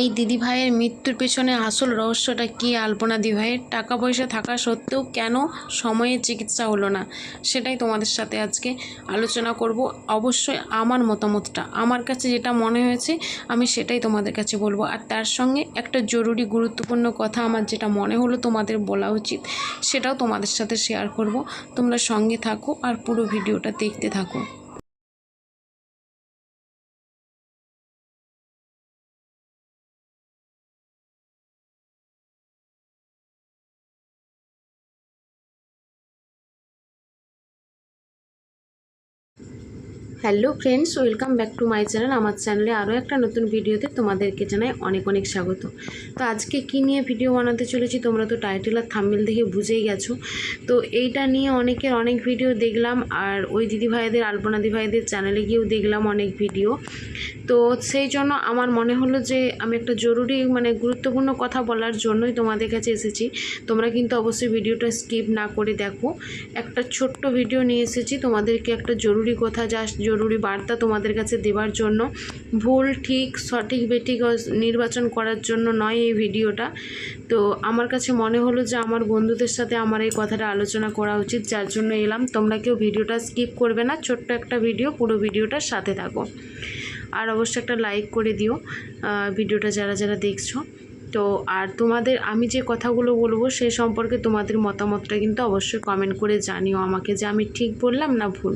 এই দিদি ভাইয়ের মৃত্যুর পেছনে আসল রহস্যটা কী, আলপনা দি ভাইয়ের টাকা পয়সা থাকা সত্ত্বেও কেন সময়ে চিকিৎসা হলো না? সেটাই তোমাদের সাথে আজকে আলোচনা করব। অবশ্যই আমার মতামতটা, আমার কাছে যেটা মনে হয়েছে আমি সেটাই তোমাদের কাছে বলব। আর তার সঙ্গে একটা জরুরি গুরুত্বপূর্ণ কথা আমার যেটা মনে হলো তোমাদের বলা উচিত, সেটাও তোমাদের সাথে শেয়ার করব। তোমরা সঙ্গে থাকো আর পুরো ভিডিওটা দেখতে থাকো। Hello friends, welcome back to my channel. আমার চ্যানেলে আরও একটা নতুন ভিডিওতে তোমাদেরকে জানাই অনেক অনেক স্বাগত। তো আজকে কী নিয়ে ভিডিও বানাতে চলেছি তোমরা তো টাইটেল আর থাম্বেল দেখে বুঝেই গেছো। তো এইটা নিয়ে অনেকের অনেক ভিডিও দেখলাম আর ওই দিদিভাইদের, আলপনা দিদিভাইদের চ্যানেলে গিয়েও দেখলাম অনেক ভিডিও। তো সেই জন্য আমার মনে হলো যে আমি একটা জরুরি মানে গুরুত্বপূর্ণ কথা বলার জন্যই তোমাদের কাছে এসেছি। তোমরা কিন্তু অবশ্যই ভিডিওটা স্কিপ না করে দেখো। একটা ছোট্ট ভিডিও নিয়ে এসেছি। তোমাদেরকে একটা জরুরি কথা জাস্ট জরুরি বার্তা তোমাদের কাছে দেওয়ার জন্য। ভুল, ঠিক, সঠিক, বেঠিক নির্বাচন করার জন্য নয় এই ভিডিওটা। তো আমার কাছে মনে হলো যে আমার বন্ধুদের সাথে আমার এই কথাটা আলোচনা করা উচিত, যার জন্য এলাম। তোমরা কেউ ভিডিওটা স্কিপ করবে না, ছোট্ট একটা ভিডিও, পুরো ভিডিওটার সাথে থাকো। আর অবশ্যই একটা লাইক করে দিও ভিডিওটা যারা যারা দেখছ। তো আর তোমাদের, আমি যে কথাগুলো বলব সে সম্পর্কে তোমাদের মতামতটা কিন্তু অবশ্যই কমেন্ট করে জানিও আমাকে যে আমি ঠিক বললাম না ভুল।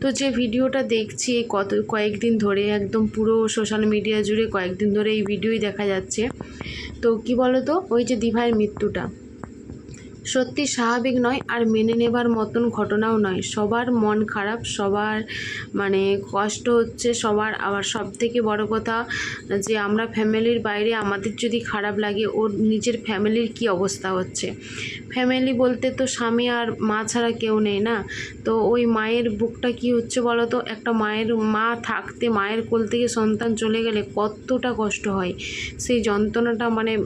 তো যে ভিডিওটা দেখছি, কত, কয়েকদিন ধরে একদম পুরো সোশ্যাল মিডিয়া জুড়ে কয়েকদিন ধরে এই ভিডিওই দেখা যাচ্ছে। তো কি বলো তো ওই যে দিভাইয়ের মৃত্যুটা। সত্যি স্বাভাবিক নয় আর মেনে নেবার মতন ঘটনাও নয়। সবার মন খারাপ, সবার মানে কষ্ট হচ্ছে, সবার আবার সব থেকে বড় কথা যে আমরা ফ্যামিলির বাইরে আমাদের যদি খারাপ লাগে, ওর নিজের ফ্যামিলির কি অবস্থা হচ্ছে? ফ্যামিলি বলতে তো স্বামী আর মা ছাড়া কেউ নেই না? তো ওই মায়ের বুকটা কি হচ্ছে বলো তো? একটা মায়ের মা থাকতে, মায়ের কোল থেকে সন্তান চলে গেলে কতটা কষ্ট হয়? সেই যন্ত্রণাটা মানে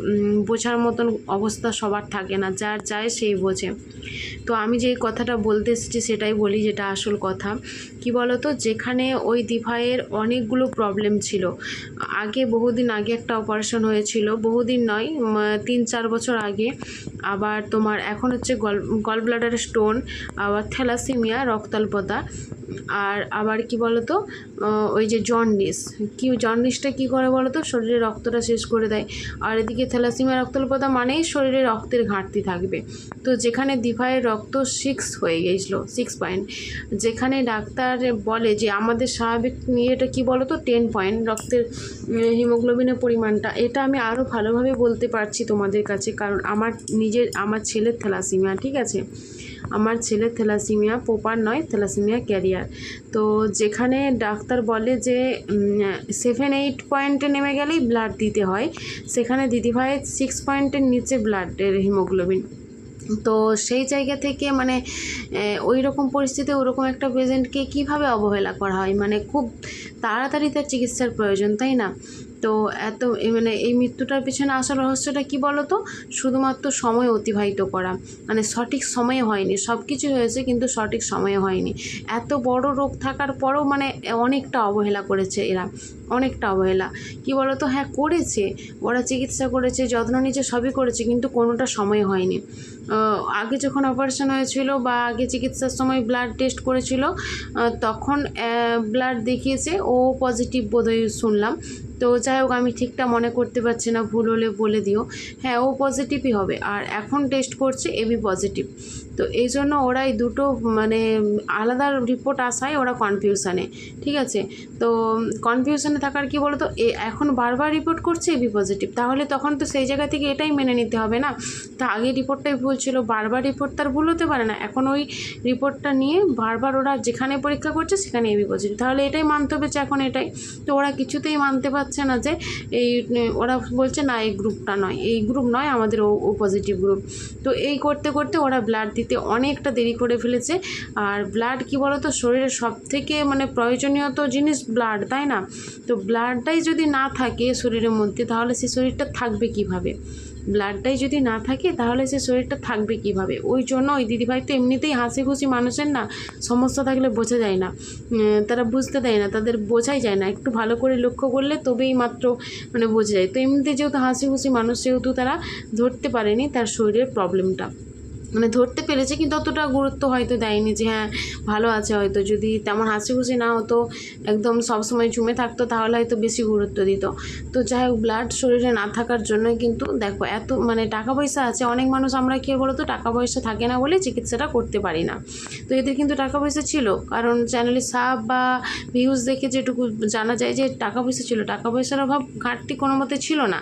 বোঝার মতন অবস্থা সবার থাকে না। যার যায় সেই বোঝে। তো আমি যে কথাটা বলতে এসেছি সেটাই বলি যেটা আসল কথা। কি বলতো? যেখানে ওই দিভাইয়ের অনেকগুলো প্রবলেম ছিল। আগে বহুদিন আগে একটা অপারেশন হয়েছিল। বহুদিন নয় তিন চার বছর আগে। আবার তোমার এখন হচ্ছে গল গল ব্লাডার স্টোন আবার থ্যালাসিমিয়া রক্তাল্পতা। আর আবার কি বলতো? ওই যে জন্ডিস কি জন্ডিসটা কি করে বলতো? শরীরে রক্তটা শেষ করে দেয়। আর এদিকে থ্যালাসিমিয়া রক্তাল্পতা মানেই শরীরে রক্তের ঘাটতি থাকবে। তো যেখানে দিভাইয়ের রক্ত সিক্স হয়ে গিয়েছিল সিক্স পয়েন্ট যেখানে ডাক্তার বলে যে আমাদের স্বাভাবিক ইয়েটা কি বলতো? টেন পয়েন্ট রক্তের হিমোগ্লোবিনের পরিমাণটা। এটা আমি আরও ভালোভাবে বলতে পারছি তোমাদের কাছে। কারণ আমার নিজের, আমার ছেলের থ্যালাসিমিয়া, ঠিক আছে? আমার ছেলে থ্যালাসিমিয়া পোপার নয়, থ্যালাসিমিয়া ক্যারিয়ার। তো যেখানে ডাক্তার বলে যে সেভেন এইট পয়েন্টে নেমে গেলেই ব্লাড দিতে হয়, সেখানে দিদিভাইয়ের সিক্স পয়েন্টের নিচে ব্লাডের হিমোগ্লোবিন তো সেই জায়গা থেকে মানে ওই রকম পরিস্থিতি ওরকম একটা পেশেন্টকে কীভাবে অবহেলা করা হয়? মানে খুব তাড়াতাড়ি তার চিকিৎসার প্রয়োজন, তাই না? তো এত মানে এই মৃত্যুটার পিছনে আসার রহস্যটা কি বলো তো শুধুমাত্র সময় অতিবাহিত করা। মানে সঠিক সময়ে হয়নি। সব কিছু হয়েছে কিন্তু সঠিক সময়ে হয়নি। এত বড় রোগ থাকার পরেও মানে অনেকটা অবহেলা করেছে এরা। অনেকটা অবহেলা। কি বলো তো হ্যাঁ করেছে। ওরা চিকিৎসা করেছে, যত্ন নিয়েছে, সবই করেছে, কিন্তু কোনোটা সময় হয়নি। আগে যখন অপারেশন হয়েছিল বা আগে চিকিৎসার সময় ব্লাড টেস্ট করেছিল তখন ব্লাড দেখিয়েছে। ও পজিটিভ বোধহয় শুনলাম। তো যাই হোক, আমি ঠিকটা মনে করতে পারছি না, ভুল হলে বলে দিও। হ্যাঁ ও পজিটিভই হবে, আর এখন টেস্ট করছে এবি পজিটিভ তো এই জন্য ওরা এই দুটো মানে আলাদা রিপোর্ট আসায় ওরা কনফিউশানে ঠিক আছে? তো কনফিউশানে থাকার কি বলো তো এ এখন বারবার রিপোর্ট করছে এবি পজিটিভ তাহলে তখন তো সেই জায়গা থেকে এটাই মেনে নিতে হবে না? তা আগে রিপোর্টটাই ভুল ছিল, বারবার রিপোর্ট তার ভুল হতে পারে না, এখন ওই রিপোর্টটা নিয়ে বারবার ওরা যেখানে পরীক্ষা করছে, সেখানে এবি পজিটিভ তাহলে এটাই মানতে হবে যে এখন এটাই। তো ওরা কিছুতেই মানতে পারছে না যে এই, ওরা বলছে, না, এই গ্রুপটা নয়। এই গ্রুপ নয়, আমাদের ও ও পজিটিভ গ্রুপ তো এই করতে করতে ওরা ব্লাড দিতে অনেকটা দেরি করে ফেলেছে। আর ব্লাড কি বলতো, শরীরের সব থেকে মানে প্রয়োজনীয় তো জিনিস ব্লাড তাই না? তো ব্লাডটাই যদি না থাকে শরীরের মধ্যে, তাহলে সে শরীরটা থাকবে কীভাবে? ব্লাডটাই যদি না থাকে, তাহলে সে শরীরটা থাকবে কীভাবে? ওই জন্য ওই দিদিভাই তো এমনিতেই হাসি খুশি মানুষের না, সমস্যা থাকলে বোঝা যায় না। তারা বুঝতে দেয় না, তাদের বোঝাই যায় না। একটু ভালো করে লক্ষ্য করলে তবেই মাত্র মানে বোঝা যায়। তো এমনিতে যেহেতু হাসি খুশি মানুষ, সেহেতু তারা ধরতে পারেনি তার শরীরের প্রবলেমটা মানে ধরতে পেরেছে, কিন্তু অতটা গুরুত্ব হয়তো দেয়নি যে হ্যাঁ ভালো আছে হয়তো। যদি তেমন হাসি খুশি না হতো, একদম সবসময় জমে থাকতো, তাহলে হয়তো বেশি গুরুত্ব দিত। তো যাই হোক ব্লাড শরীরে না থাকার জন্য কিন্তু দেখো, এত মানে টাকা পয়সা আছে, অনেক মানুষ আমরা কী বলতো টাকা পয়সা থাকে না বলে চিকিৎসাটা করতে পারি না। তো এদের কিন্তু টাকা পয়সা ছিল, কারণ চ্যানেলে সাব বা ভিউজ দেখে যেটুকু জানা যায় যে টাকা পয়সা ছিল, টাকা পয়সার অভাব ঘাটতি কোনো মতে ছিল না।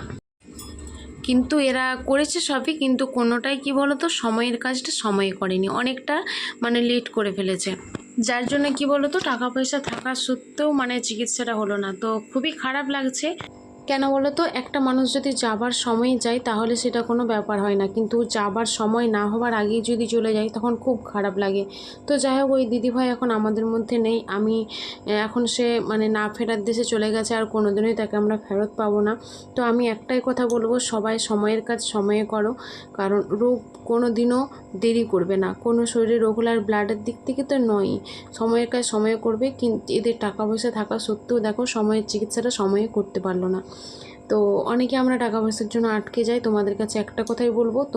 কিন্তু এরা করেছে সবই, কিন্তু কোনোটাই কি বলতো, সময়ের কাজটা সময়ে করেনি। অনেকটা মানে লেট করে ফেলেছে। যার জন্য কি বলতো, টাকা পয়সা থাকা সত্ত্বেও মানে চিকিৎসাটা হলো না। তো খুবই খারাপ লাগছে। কেন বলো তো? একটা মানুষ যদি যাবার সময় যায়, তাহলে সেটা কোনো ব্যাপার হয় না। কিন্তু যাবার সময় না হওয়ার আগেই যদি চলে যায়, তখন খুব খারাপ লাগে। তো যাই হোক, ওই দিদিভাই এখন আমাদের মধ্যে নেই। আমি এখন সে মানে না ফেরার দেশে চলে গেছে, আর কোনোদিনই তাকে আমরা ফেরত পাবো না। তো আমি একটাই কথা বলব, সবাই সময়ের কাজ সময়ে করো। কারণ রোগ কোনো দিনও দেরি করবে না। কোনো শরীরে রোগ হলে আর ব্লাডের দিক থেকে তো নয়ই সময়ের কাজ সময়ে করবে, কিন্তু এদের টাকা পয়সা থাকা সত্ত্বেও দেখো, সময়ের চিকিৎসাটা সময়ে করতে পারল না। তো অনেকে আমরা টাকা পয়সার জন্য আটকে যাই। তোমাদের কাছে একটা কথাই বলব